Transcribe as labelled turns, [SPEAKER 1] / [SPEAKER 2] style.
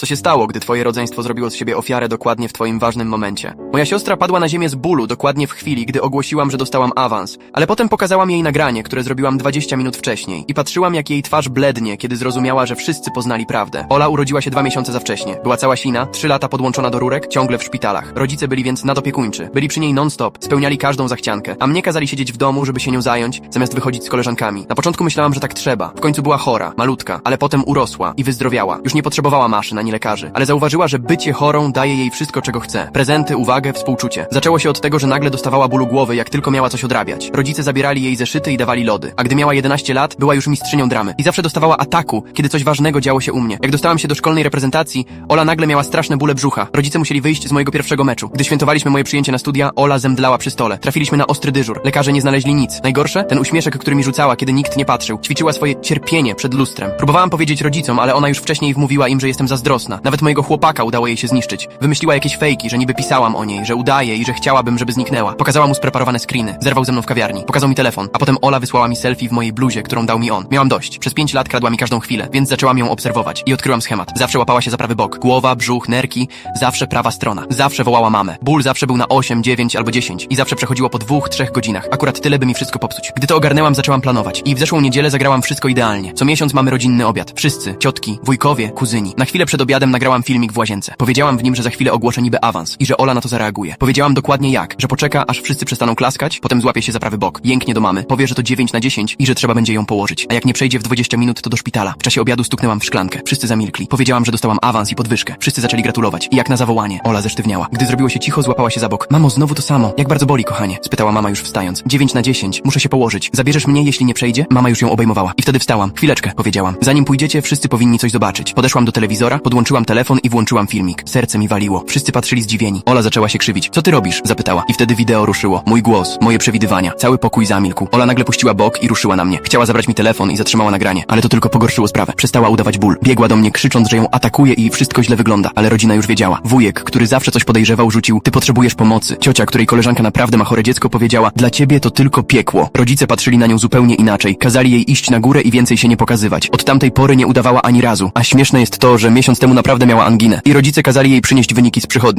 [SPEAKER 1] Co się stało, gdy twoje rodzeństwo zrobiło z siebie ofiarę dokładnie w twoim ważnym momencie? Moja siostra padła na ziemię z bólu dokładnie w chwili, gdy ogłosiłam, że dostałam awans, ale potem pokazałam jej nagranie, które zrobiłam 20 minut wcześniej i patrzyłam, jak jej twarz blednie, kiedy zrozumiała, że wszyscy poznali prawdę. Ola urodziła się dwa miesiące za wcześnie. Była cała sina, trzy lata podłączona do rurek, ciągle w szpitalach. Rodzice byli więc nadopiekuńczy. Byli przy niej non-stop, spełniali każdą zachciankę, a mnie kazali siedzieć w domu, żeby się nią zająć, zamiast wychodzić z koleżankami. Na początku myślałam, że tak trzeba. W końcu była chora, malutka, ale potem urosła i wyzdrowiała. Już nie potrzebowała maszyn ani lekarzy, ale zauważyła, że bycie chorą daje jej wszystko, czego chce. Prezenty, uwagę, współczucie. Zaczęło się od tego, że nagle dostawała bólu głowy, jak tylko miała coś odrabiać. Rodzice zabierali jej zeszyty i dawali lody. A gdy miała 11 lat, była już mistrzynią dramy. I zawsze dostawała ataku, kiedy coś ważnego działo się u mnie. Jak dostałam się do szkolnej reprezentacji, Ola nagle miała straszne bóle brzucha. Rodzice musieli wyjść z mojego pierwszego meczu. Gdy świętowaliśmy moje przyjęcie na studia, Ola zemdlała przy stole. Trafiliśmy na ostry dyżur. Lekarze nie znaleźli nic. Najgorsze? Ten uśmieszek, który mi rzucała, kiedy nikt nie patrzył. Ćwiczyła swoje cierpienie przed lustrem. Próbowałam powiedzieć rodzicom, ale ona już wcześniej wmówiła im, że jestem zazdrosna. Nawet mojego chłopaka udało jej się zniszczyć. Wymyśliła jakieś fejki, że niby pisałam o niej, że udaje i że chciałabym, żeby zniknęła. Pokazała mu spreparowane screeny. Zerwał ze mną w kawiarni. Pokazał mi telefon, a potem Ola wysłała mi selfie w mojej bluzie, którą dał mi on. Miałam dość. Przez pięć lat kradła mi każdą chwilę, więc zaczęłam ją obserwować i odkryłam schemat. Zawsze łapała się za prawy bok. Głowa, brzuch, nerki, zawsze prawa strona. Zawsze wołała mamę. Ból zawsze był na 8, 9 albo 10 i zawsze przechodziło po dwóch, trzech godzinach. Akurat tyle, by mi wszystko popsuć. Gdy to ogarnęłam, zaczęłam planować. I w zeszłą niedzielę zagrałam wszystko idealnie. Co miesiąc mamy rodzinny obiad. Wszyscy, ciotki, wujkowie, kuzyni. Na chwilę przed obiadem nagrałam filmik w łazience. Powiedziałam w nim, że za chwilę ogłoszę niby awans i że Ola na to zareaguje. Powiedziałam dokładnie jak, że poczeka, aż wszyscy przestaną klaskać, potem złapie się za prawy bok, jęknie do mamy, powie, że to 9 na 10 i że trzeba będzie ją położyć. A jak nie przejdzie w 20 minut, to do szpitala. W czasie obiadu stuknęłam w szklankę. Wszyscy zamilkli. Powiedziałam, że dostałam awans i podwyżkę. Wszyscy zaczęli gratulować. I jak na zawołanie, Ola zesztywniała. Gdy zrobiło się cicho, złapała się za bok. Mamo, znowu to samo. Jak bardzo boli, kochanie? Spytała mama już wstając. 9 na 10. Muszę się położyć. Zabierzesz mnie, jeśli nie przejdzie? Mama już ją obejmowała. I wtedy wstałam. Chwileczkę, powiedziałam. Zanim pójdziecie, wszyscy powinni coś zobaczyć. Podeszłam do telewizora, podłączyłam telefon i włączyłam filmik. Serce mi waliło. Wszyscy patrzyli zdziwieni. Ola zaczęła się krzywić. Co ty robisz? Zapytała. I wtedy wideo ruszyło. Mój głos, moje przewidywania. Cały pokój zamilkł. Ola nagle puściła bok i ruszyła na mnie. Chciała zabrać mi telefon i zatrzymała nagranie. Ale to tylko pogorszyło sprawę. Przestała udawać ból. Biegła do mnie krzycząc, że ją atakuje i wszystko źle wygląda. Ale rodzina już wiedziała. Wujek, który zawsze coś podejrzewał, rzucił. Ty potrzebujesz pomocy. Ciocia, której koleżanka naprawdę ma chore dziecko, powiedziała. Dla ciebie to tylko piekło. Rodzice patrzyli na nią zupełnie inaczej. Kazali jej iść na górę i więcej się nie pokazywać. Od tamtej pory nie udawała ani razu. A śmieszne jest to, że miesiąc temu naprawdę miała anginę. I rodzice kazali jej przynieść wyniki z przychodni.